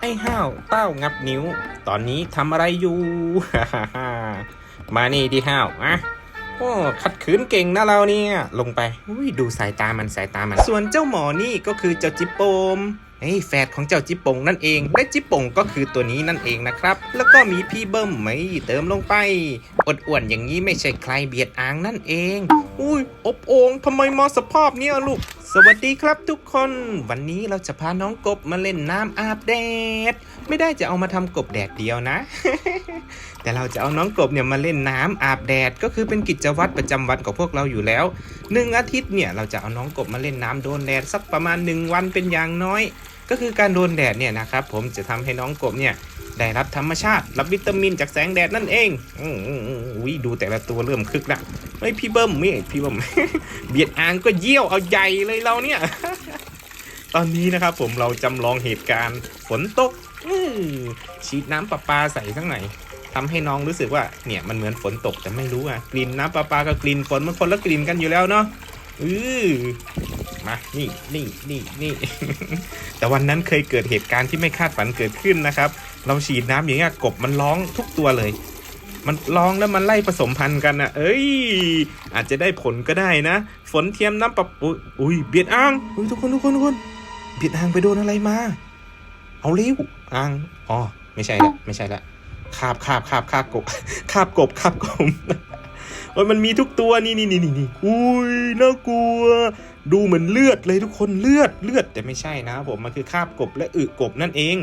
ไอ้ห้าวเต้างับนิ้ว ตอนนี้ทำอะไรอยู่มานี่ดิห้าวอะโอ้ขัดขืนเก่งนะเราเนี่ย ลงไป อุ้ยดูสายตามันสายตามัน ส่วนเจ้าหมอนี่ก็คือเจ้าจิปโปม เฮ้ยแฝดของเจ้าจิปปงนั่นเอง และจิปปงก็คือตัวนี้นั่นเองนะครับ แล้วก็มีพี่เบิ้มไหมเติมลงไปอดอ้วนๆอย่างนี้ไม่ใช่ใครเบียดอางนั่นเอง อุ้ยอบโองทำไมมาสภาพเนี้ยลูก สวัสดีครับทุกคน วันนี้เราจะพาน้องกบมาเล่นน้ำอาบแดด ไม่ได้จะเอามาทำกบแดดเดียวนะ แต่เราจะเอาน้องกบเนี่ยมาเล่นน้ำอาบแดดก็คือเป็นกิจวัตรประจำวันของพวกเราอยู่แล้วหนึ่งอาทิตย์เนี่ยเราจะเอาน้องกบมาเล่นน้ำโดนแดดสักประมาณหนึ่งวันเป็นอย่างน้อย ก็คือการโดนแดดเนี่ยนะครับผมจะทำให้น้องกบเนี่ยได้รับธรรมชาติ รับวิตามินจากแสงแดดนั่นเองอุ้ยดูแต่ละตัวเริ่มคึกละเฮ้ยพี่เบิ้มนี่พี่เบิ้มเบียดอ่างก็เยี่ยวเอาใหญ่เลยเราเนี่ย ตอนนี้นะครับผมเราจำลองเหตุการณ์ฝนตก อืฉีดน้ำประปาใส่สักหน่อยทำให้น้องรู้สึกว่าเนี่ยมันเหมือนฝนตกแต่ไม่รู้อะกลิ่นน้ำประปากับกลิ่นฝนมันคนละกลิ่นกันอยู่แล้วเนาะอือมานี่นี่นี่นี่แต่วันนั้นเคยเกิดเหตุการณ์ที่ไม่คาดฝันเกิดขึ้นนะครับ เราฉีดน้ำอย่างเงี้ยกบมันร้องทุกตัวเลย มันร้องแล้วมันไล่ผสมพันธุ์กันนะเอ้ย อาจจะได้ผลก็ได้นะ ฝนเทียมน้ำปะอุยอุ้ยเบียดอ่างอุ้ยทุกคนทุกคนทุกคนเบียดอ่างไปโดนอะไรมา เอาเร็วอ่างอ๋อไม่ใช่ละไม่ใช่ละคาบคาบคาบคาบกบคาบกบคาบกบโอ้ยมันมีทุกตัวนี่นี่นี่นี่นี่อุ้ยน่ากลัว ดูเหมือนเลือดเลยทุกคนเลือดเลือดแต่ไม่ใช่นะผมมันคือคาบกบและอึกบนั่นเอง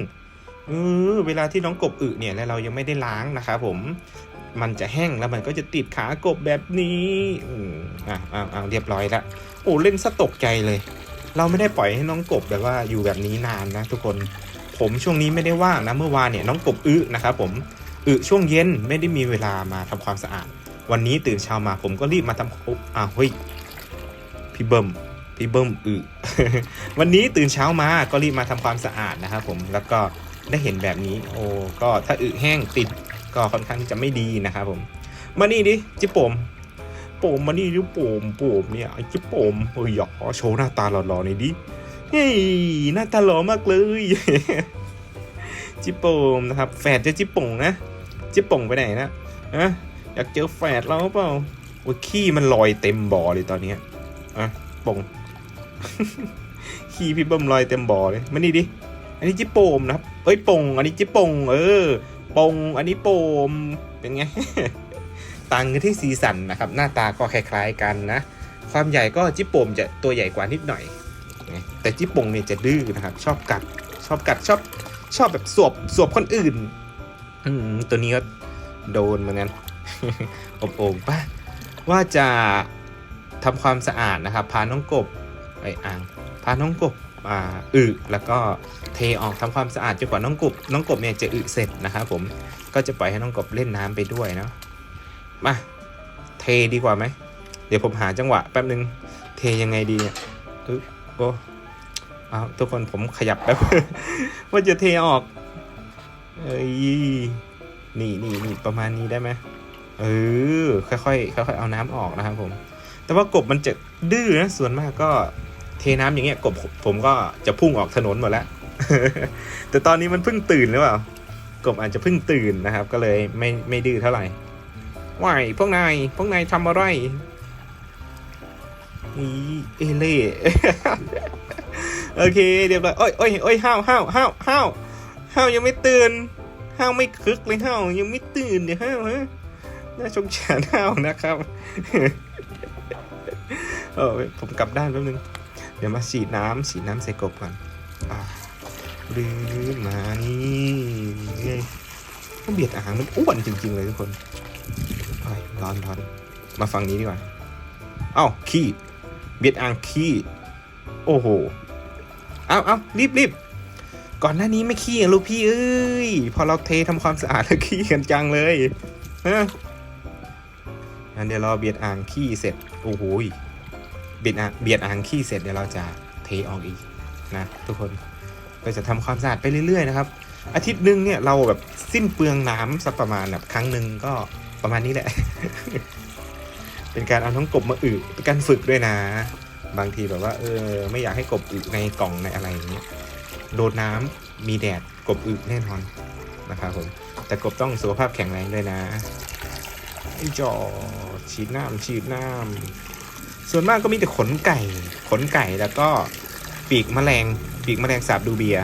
เออเวลาที่น้องกบอึเนี่ยแล้วเรายังไม่ได้ล้างนะครับผมมันจะแห้งแล้วมันก็จะติดขากบแบบนี้อืมอะอะอะเรียบร้อยละโอ้เล่นซะตกใจเลย เราไม่ได้ปล่อยให้น้องกบแบบว่าอยู่แบบนี้นานนะทุกคน ผมช่วงนี้ไม่ได้ว่างนะเมื่อวานเนี่ยน้องกบอึนะครับผมอึช่วงเย็นไม่ได้มีเวลามาทำความสะอาด วันนี้ตื่นเช้ามาผมก็รีบมาทำอ้าวเฮ้ยพี่เบิ้มพี่เบิ้มอึวันนี้ตื่นเช้ามาก็รีบมาทำความสะอาดนะครับผมแล้วก็ได้เห็นแบบนี้ โอ้ก็ถ้าอึแห้งติดก็ค่อนข้างที่จะไม่ดีนะครับผมมานี่ดิจิโปมโปมมานี่ดิโปมโปมเนี่ยไอ้จิโปมเฮ้ยอยากขอโชว์หน้าตาหล่อๆหน่อยดิ เฮ้ยหน้าตาหล่อมากเลย จิโปมนะครับ แฝดจะจิโป่งนะ จิโป่งไปไหนนะอะอยากเจอแฝดเราเปล่าโอ้ขี้มันลอยเต็มบ่อเลยตอนนี้อะป่งขี้พี่เบิ้มลอยเต็มบ่อเลยมานี่ดิ อันนี้จิโปมนะครับ เอ้ยป่ง อันนี้จิโป่งเออปงอันนี้โปม เป็นไง ต่างกันที่สีสันนะครับ หน้าตาก็คล้ายๆกันนะ ความใหญ่ก็จิปโปมจะตัวใหญ่กว่านิดหน่อย แต่จิปปงเนี่ยจะดื้อนะครับ ชอบกัด ชอบกัดชอบชอบแบบสวบสวบคนอื่น อืมตัวนี้ก็โดนเหมือนกันอบโอ่งป่ะว่าจะทำความสะอาดนะครับ พาน้องกบไปอ่างพาน้องกบอ่าอึแล้วก็เทออกทำความสะอาดจนกว่าน้องกบน้องกบเนี่ยจะอึเสร็จนะครับผมก็จะปล่อยให้น้องกบเล่นน้ำไปด้วยเนาะมาเทดีกว่าไหมเดี๋ยวผมหาจังหวะแป๊บนึงเทยังไงดีเนี่ย โอ้เอาทุกคนผมขยับแป๊บว่าจะเทออก เอ้ยนี่นี่นี่ประมาณนี้ได้ไหมเออค่อยๆค่อยๆเอาน้ำออกนะครับผม แต่ว่ากบมันจะดื้อนะส่วนมากก็เทน้ำอย่างเงี้ยกบผมก็จะพุ่งออกถนนหมดแล้วแต่ตอนนี้มันเพิ่งตื่นหรือเปล่ากบอาจจะเพิ่งตื่นนะครับ ก็เลยไม่ไม่ดื้อเท่าไหร่ว่ายพวกนายพวกนายทำอะไร อีเอเล่โอเคเรียบร้อยโอ้ยโอ้ยโอ้ยห้าวห้าวห้าวห้าวห้าวยังไม่ตื่นห้าวไม่คึกเลยห้าวยังไม่ตื่นเดี๋ยวห้าวฮะน่าสงสาห้าวนะครับเออผมกลับด้านแป๊บนึง เดี๋ยวมาฉีดน้ำฉีดน้ำใส่กบก่อนอ่าดื้อมานี่ไงต้องเบียดอาหารมันอ้วนจริงๆเลยทุกคนร้อนร้อนมาฟังนี้ดีกว่า เอ้าขี้ เบียดอ่างขี้ โอ้โห เอาเอารีบรีบก่อนหน้านี้ไม่ขี้ลูกพี่เอ้ย พอเราเททำความสะอาดแล้วขี้กันจังเลยฮะงั้นเดี๋ยวเราเบียดอ่างขี้เสร็จ โอ้โหเบียดอ่างเบียดอ่างขี้เสร็จเดี๋ยวเราจะเทออกอีกนะ ทุกคนก็จะทำความสะอาดไปเรื่อยๆนะครับ อาทิตย์หนึ่งเนี่ยเราแบบสิ้นเปลืองน้ำสักประมาณแบบครั้งหนึ่งก็ประมาณนี้แหละ เป็นการเอาน้องกบมาอึเป็นการฝึกด้วยนะ บางทีแบบว่า เออ ไม่อยากให้กบอึในกล่องในอะไรอย่างเงี้ยโดนน้มีแดดกบอึแน่นอนนะครับผมแต่กบต้องสุขภาพแข็งแรงด้วยนะไอ้จอฉีดน้ำฉีดน้ำส่วนมากก็มีแต่ขนไก่ ขนไก่แล้วก็ปีกแมลง ปีกแมลงสาบดูเบีย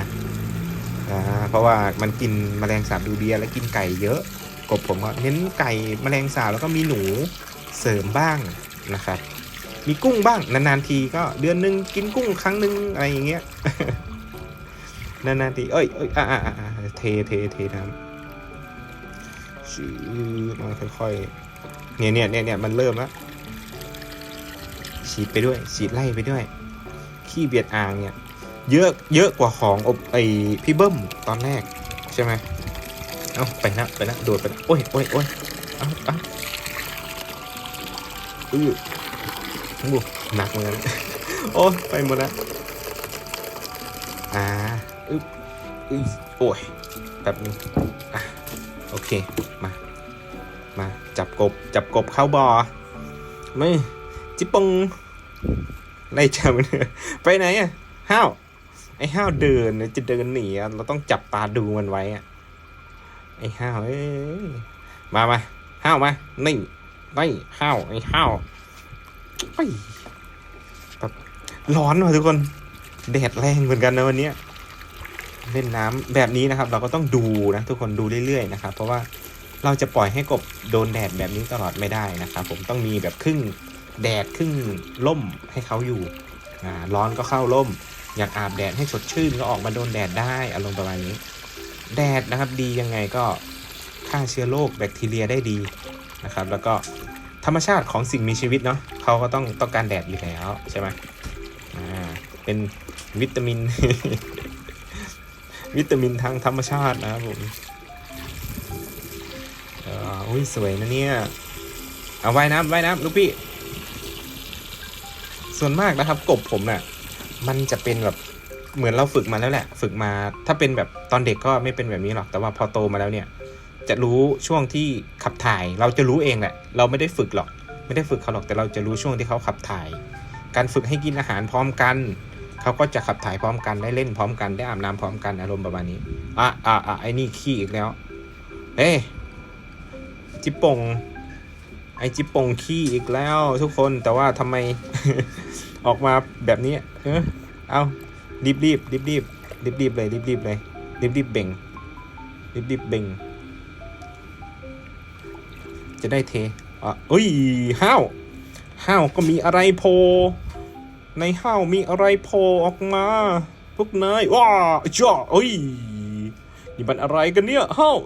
อ่าเพราะว่ามันกินแมลงสาบดูเบียและกินไก่เยอะ กบผมก็เน้นไก่แมลงสาบแล้วก็มีหนู เสริมบ้างนะครับ มีกุ้งบ้างนานๆทีก็เดือนหนึ่งกินกุ้งครั้งหนึ่งอะไรอย่างเงี้ยนานๆทีเอ้ยเอ้ยอ่าอ่าอ่าเทเทเทน้ำชื่อมาค่อยๆเนี่ยเนี่ยเนี่ยเนี่ยมันเริ่มแล้วฉีดไปด้วยฉีดไล่ไปด้วย ขี้เบียดอ่างเนี่ย เยอะเยอะกว่าของอบไอพี่เบิ้มตอนแรกใช่ไหมเอาไปนะไปนะโดดไปนะโอ้ยโอ้ยโอ้ยเอาเอา อือโอ้หนักเหมือนกันโอ้ไปหมดแล้วอ่าอึ๊บอึ๊ยโอ้ยแบบนึงอะโอเค มา มา จับกบ จับกบเข้าบอ่อไม่ จิปงไล่จับมันไปไหนอะ ห้าว ไอ้ห้าวเดินเนี่ยจะเดินหนีเราต้องจับตาดูมันไว้อะ ไอ้ห้าวเอ้ยมามาห้าวมา นี่ นี่ห้าวไอ้ห้าวไปแบบร้อนว่ะทุกคนแดดแรงเหมือนกันนะวันนี้เล่นน้ำแบบนี้นะครับ เราก็ต้องดูนะทุกคนดูเรื่อยๆนะครับ เพราะว่าเราจะปล่อยให้กบโดนแดดแบบนี้ตลอดไม่ได้นะครับ ผมต้องมีแบบครึ่งแดดครึ่งล่มให้เขาอยู่อ่าร้อนก็เข้าร่ม อยากอาบแดดให้สดชื่นก็ออกมาโดนแดดได้อารมณ์ประมาณนี้ แดดนะครับดียังไงก็ฆ่าเชื้อโรคแบคทีเรียได้ดี นะครับ แล้วก็ธรรมชาติของสิ่งมีชีวิตเนาะเขาก็ต้องต้องการแดดอยู่แล้วใช่ไหมอ่าเป็นวิตามิน วิตามินทางธรรมชาตินะครับผมอุ้ยสวยนะเนี่ยเอาว่ายน้ำว่ายน้ำลูกพี่ ส่วนมากนะครับ กบผมน่ะ มันจะเป็นแบบเหมือนเราฝึกมาแล้วแหละ ฝึกมา ถ้าเป็นแบบตอนเด็กก็ไม่เป็นแบบนี้หรอก แต่ว่าพอโตมาแล้วเนี่ย จะรู้ช่วงที่ขับถ่าย เราจะรู้เองแหละ เราไม่ได้ฝึกหรอก ไม่ได้ฝึกเขาหรอกแต่เราจะรู้ช่วงที่เขาขับถ่าย การฝึกให้กินอาหารพร้อมกันเขาก็จะขับถ่ายพร้อมกันได้เล่นพร้อมกันได้อาบน้ำพร้อมกันอารมณ์ประมาณนี้อะอะอะไอ้นี่ขี้อีกแล้วเอ้ยจิปปงไอ้จิปปงขี้อีกแล้วทุกคนแต่ว่าทำไม ออกมาแบบนี้เออเอารีบรีบรีบรีบรีบรีบเลยรีบรีบเลยรีบรีบเบ่งรีบรีบเบ่ง จะได้เทอะเอ้ยห้าวห้าวก็มีอะไรโผล่ในห้าวมีอะไรโผล่ออกมา พวกนายว้าจ้าเอ้ยนี่มันอะไรกันเนี่ยห้าว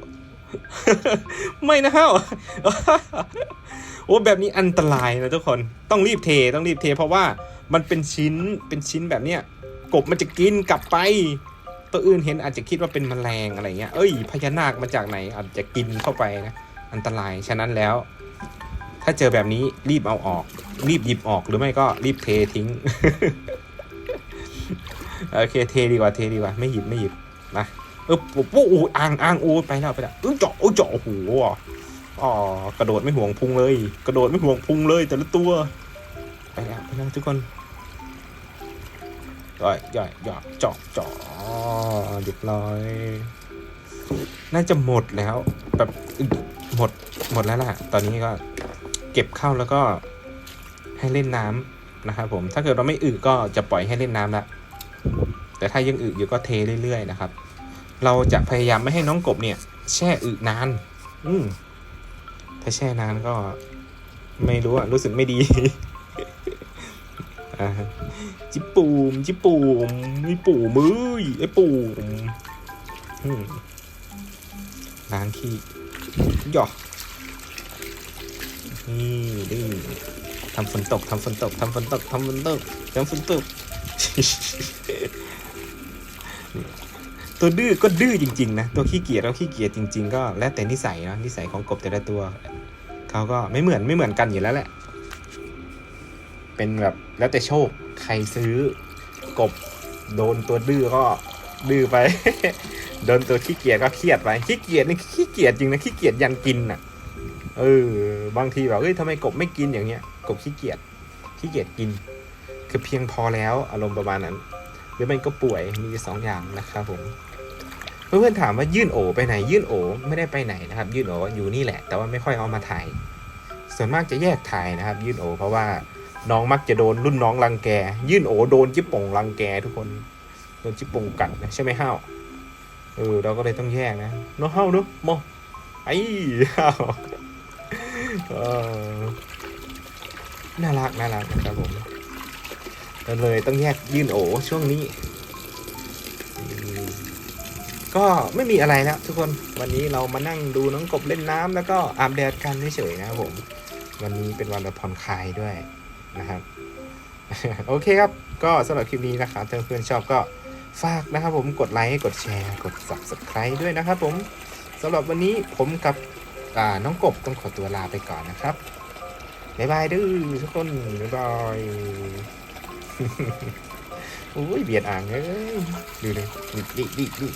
ไม่นะห้าวโอ้แบบนี้อันตรายนะทุกคนต้องรีบเทต้องรีบเท เพราะว่ามันเป็นชิ้นเป็นชิ้นแบบเนี้ยกบมันจะกินกลับไป ตัวอื่นเห็นอาจจะคิดว่าเป็นแมลงอะไรเงี้ยเอ้ยพญานาคมาจากไหนอาจจะกินเข้าไปนะ อันตราย ฉะนั้นแล้ว ถ้าเจอแบบนี้รีบเอาออก รีบหยิบออกหรือไม่ก็รีบเททิ้ง โอเคเทดีกว่าเทดีกว่า ไม่หยิบไม่หยิบนะเออโอ้โหอู้อ่างอ่างโอ้ไปแล้วไปแล้วออเจาะโอ้เจาะโอ้โหอ๋อกระโดดไม่ห่วงพุงเลย กระโดดไม่ห่วงพุงเลยแต่ละตัว ไปแล้วไปแล้วทุกคนย่อยย่อยย่อยเจาะเจาะเรียบร้อย น่าจะหมดแล้วแบบ หมดหมดแล้วล่ะ ตอนนี้ก็เก็บเข้าแล้วก็ให้เล่นน้ำนะครับผม ถ้าเกิดเราไม่อึก็จะปล่อยให้เล่นน้ำละ แต่ถ้ายังอึอยู่ก็เทเรื่อยๆนะครับ เราจะพยายามไม่ให้น้องกบเนี่ย แช่อึนาน อืมถ้าแช่นานก็ ไม่รู้อะรู้สึกไม่ดีอ่าจิปูมจิปูมมีปูมือไอ้ปู่มอืมล้างขี้ หยอกนี่ดื้อทำฝนตกทำฝนตกทำฝนตกทำฝนตกทำฝนตก ตัวดื้อก็ดื้อจริง ๆ นะ ตัวขี้เกียจเราขี้เกียจจริง ๆ ก็แล้วแต่นิสัยเนาะนิสัยของกบแต่ละตัวเขาก็ไม่เหมือนไม่เหมือนกันอยู่แล้วแหละ เป็นแบบแล้วแต่โชคใครซื้อกบโดนตัวดื้อก็ดื้อไป โดนตัวขี้เกียจก็เครียดไปขี้เกียจนี่ขี้เกียจจริงนะขี้เกียจยันกินอะเออบางทีแบบเฮ้ยทำไมกบไม่กินอย่างเงี้ย กบขี้เกียจขี้เกียจกิน คือเพียงพอแล้วอารมณ์ประมาณนั้นหรือมันก็ป่วยมีสองอย่างนะครับผมเพื่อนๆถามว่ายื่นโอไปไหน ยื่นโอไม่ได้ไปไหนนะครับ ยื่นโออยู่นี่แหละ แต่ว่าไม่ค่อยเอามาถ่าย ส่วนมากจะแยกถ่ายนะครับ ยื่นโอเพราะว่าน้องมักจะโดนรุ่นน้องรังแก ยื่นโอโดนจิ๊บป่งรังแกทุกคนโดนจิ๊บป่งกัดนะใช่ไหมห้าว เออเราก็เลยต้องแยกนะเน้องห้าเนอะโมไอ้ห้าวเอน่ารักน่ารักนะครับผมก็เลยต้องแยกยื่นโอช่วงนี้ ก็ไม่มีอะไรแล้วทุกคนวันนี้เรามานั่งดูน้องกบเล่นน้ำแล้วก็อาบแดดกันเฉยๆนะครับผม วันนี้เป็นวันแบบผ่อนคลายด้วยนะครับ โอเคครับ ก็สำหรับคลิปนี้นะครับถ้าเพื่อนๆชอบก็ ฝากนะครับผมกดไลค์กดแชร์กด subscribe ด้วยนะครับผมสำหรับวันนี้ผมกับน้องกบต้องขอตัวลาไปก่อนนะครับ บ๊ายบายดื้อทุกคน บ๊ายบายอุ้ยเบียดอ่างเอ้ยดูเลยดิดิดิ